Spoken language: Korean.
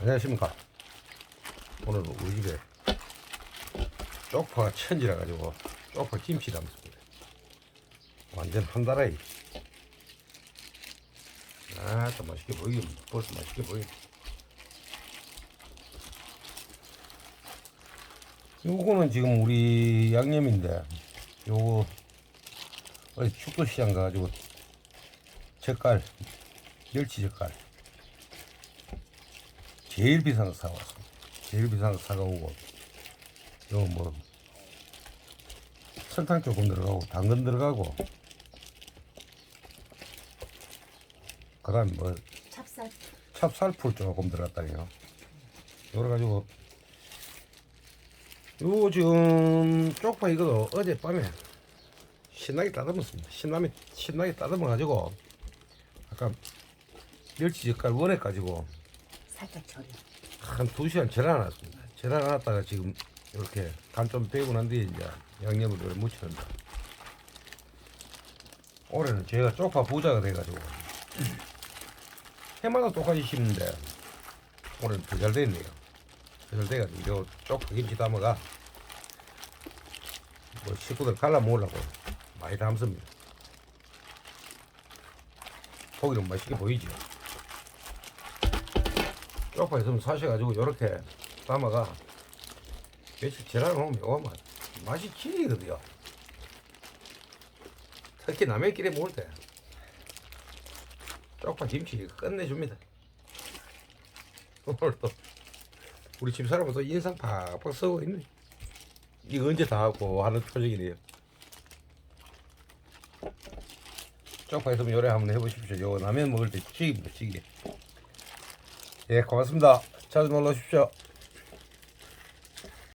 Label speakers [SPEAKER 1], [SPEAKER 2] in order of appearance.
[SPEAKER 1] 안녕하십니까. 오늘 우리 집에 쪽파가 천지라 가지고 쪽파 김치 담습니다. 완전 한달아이. 아, 또 맛있게 보이긴 벌써 맛있게 보이. 요거는 지금 우리 양념인데 요거 어디 축구시장 가가지고 젓갈 멸치 젓갈 제일 비싼 거 사왔습니다. 제일 비싼 거 사가오고 요 뭐 설탕 조금 들어가고 당근 들어가고 그 다음 뭐
[SPEAKER 2] 찹쌀
[SPEAKER 1] 찹쌀풀 조금 들어갔다니요. 여러 가지고 요 지금 쪽파 이거 어젯밤에 신나게 따듬었습니다. 신나게 신나게 따듬어 가지고 아까 멸치 젓갈 원해 가지고
[SPEAKER 2] 살짝 절여.
[SPEAKER 1] 한 두 시간 절여놨습니다. 절여놨다가 지금 이렇게 간 좀 빼고 난 뒤에 이제 양념을 이렇게 묻히는다. 올해는 제가 쪽파 부자가 돼가지고 해마다 똑같이 심는데 올해는 더잘 됐네요. 더잘 돼가지고 요 쪽파 김치 담아가 뭐 식구들 갈라 먹으려고 많이 담습니다. 고기는 맛있게 보이죠. 쪽파 있으면 사셔가지고 요렇게 담아가 며칠 지나면 요거 맛 맛이 질리거든요. 특히 남의끼리 먹을 때 쪽파 김치 끝내줍니다. 오늘도 우리 집사람은 또 인상 팍팍 쓰고 있네. 이거 언제 다 하고 하는 표정이네요. 쪽파 있으면 요래 한번 해보십시오. 요거 라면 먹을 때 찌개입니다, 찌개. 예, 고맙습니다. 자주 놀러 오십시오.